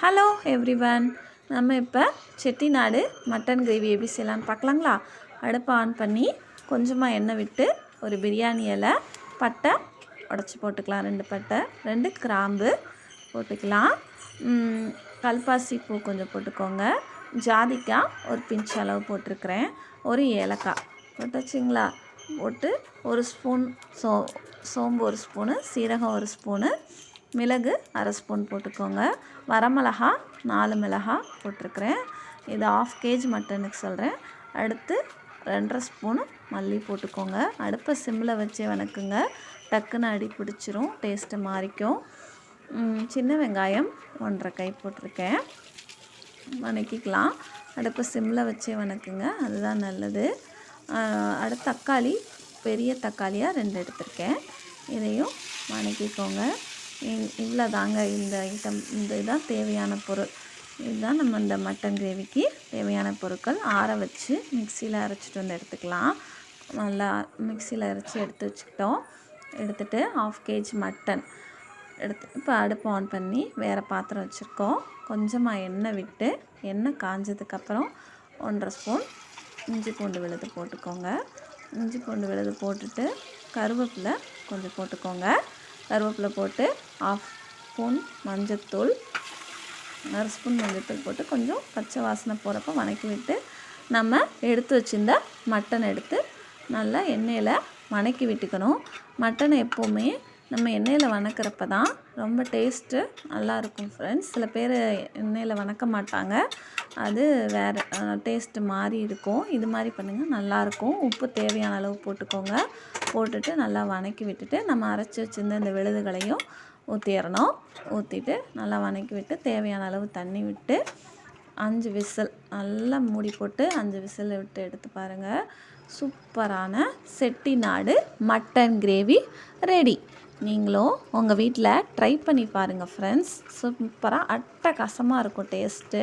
Hello everyone நம்ம இப்போ Chettinad mutton gravy எப்படி செய்யலான்னு பார்க்கலாங்களா? அடுப்பை ஆன் பண்ணி கொஞ்சமாக எண்ணெய் விட்டு ஒரு பிரியாணி இலை பட்டை உடச்சி போட்டுக்கலாம். ரெண்டு பட்டை ரெண்டு கிராம்பு போட்டுக்கலாம். கல்பாசி பூ கொஞ்சம் போட்டுக்கோங்க. ஜாதிக்காய் ஒரு பிஞ்ச் அளவு போட்டிருக்கிறேன். ஒரு ஏலக்காய் போட்டாச்சுங்களா? போட்டு ஒரு ஸ்பூன் சோ சோம்பு ஒரு ஸ்பூனு சீரகம் ஒரு ஸ்பூனு மிளகு அரை ஸ்பூன் போட்டுக்கோங்க. வரமிளகா நாலு மிளகா போட்டிருக்கிறேன். இது ஆஃப் கேஜ் மட்டனுக்கு சொல்கிறேன் அடுத்து ரெண்டரை ஸ்பூனு மல்லி போட்டுக்கோங்க. அடுப்பை சிம்மில் வச்சே வணக்குங்க. டக்குன்னு அடி பிடிச்சிரும் டேஸ்ட்டு மாறிக்கும். சின்ன வெங்காயம் ஒன்றரை கை போட்டிருக்கேன். வணக்கிக்கலாம். அடுப்பை சிம்மில் வச்சே வணக்குங்க. அதுதான் நல்லது. அடுத்த அடுத்து தக்காளி பெரிய தக்காளியாக ரெண்டு எடுத்திருக்கேன். இதையும் வணக்கிக்கோங்க. இவ்வளோ தாங்க இந்த ஐட்டம் இந்த இதுதான் தேவையான பொருள். இதுதான் நம்ம இந்த மட்டன் கிரேவிக்கு தேவையான பொருட்கள். ஆற வச்சு மிக்சியில் அரைச்சிட்டு வந்து எடுத்துக்கலாம். நல்லா மிக்சியில் அரைச்சி எடுத்து வச்சுக்கிட்டோம். எடுத்துகிட்டு ஆஃப் கேஜி மட்டன் எடுத்து இப்போ அடுப்பு ஆன் பண்ணி வேறு பாத்திரம் வச்சுருக்கோம். கொஞ்சமாக எண்ணெய் விட்டு எண்ணெய் காஞ்சதுக்கப்புறம் ஒன்றரை ஸ்பூன் இஞ்சி பூண்டு விழுது போட்டுக்கோங்க. இஞ்சி பூண்டு விழுது போட்டுட்டு கருவேப்பிலை கொஞ்சம் போட்டுக்கோங்க. கருவேப்பிலை போட்டு ஆஃப் ஸ்பூன் மஞ்சத்தூள் அரை ஸ்பூன் மஞ்சத்தூள் போட்டு கொஞ்சம் பச்சை வாசனை போகிறப்ப வணக்கி விட்டு நம்ம எடுத்து வச்சுருந்த மட்டன் எடுத்து நல்லா எண்ணெயில் வணக்கி விட்டுக்கணும். மட்டனை எப்போவுமே நம்ம எண்ணெயில் வணக்கிறப்ப தான் ரொம்ப டேஸ்ட்டு நல்லாயிருக்கும் ஃப்ரெண்ட்ஸ். சில பேர் எண்ணெயில் வணக்க மாட்டாங்க. அது வேறு டேஸ்ட்டு மாறி இருக்கும். இது மாதிரி பண்ணுங்கள் நல்லாயிருக்கும். உப்பு தேவையான அளவு போட்டுக்கோங்க. போட்டுட்டு நல்லா வணக்கி விட்டுட்டு நம்ம அரைச்சி வச்சுருந்த இந்த விழுதுகளையும் ஊற்றிடணும் ஊற்றிட்டு நல்லா வணக்கி விட்டு தேவையான அளவு தண்ணி விட்டு அஞ்சு விசில் நல்லா மூடி போட்டு அஞ்சு விசில் விட்டு எடுத்து பாருங்கள் சூப்பரான செட்டிநாடு மட்டன் கிரேவி ரெடி. நீங்களும் உங்கள் வீட்டில் ட்ரை பண்ணி பாருங்கள் ஃப்ரெண்ட்ஸ் சூப்பராக அட்டகாசமாக இருக்கும் டேஸ்ட்டு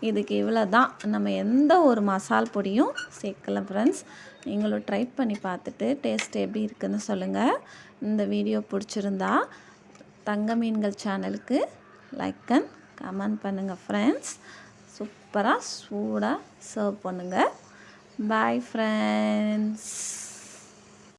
இதுக்கு இவ்வளோ தான் நம்ம எந்த ஒரு மசால் பொடியும் சேர்க்கல ஃப்ரெண்ட்ஸ் நீங்களும் ட்ரை பண்ணி பார்த்துட்டு டேஸ்ட் எப்படி இருக்குதுன்னு சொல்லுங்கள் இந்த வீடியோ பிடிச்சிருந்தா தங்க மீன்கள் சேனலுக்கு லைக் அண்ட் கமெண்ட் பண்ணுங்கள் ஃப்ரெண்ட்ஸ் சூப்பராக சூடாக சர்வ் பண்ணுங்கள் பாய் ஃப்ரெண்ட்ஸ்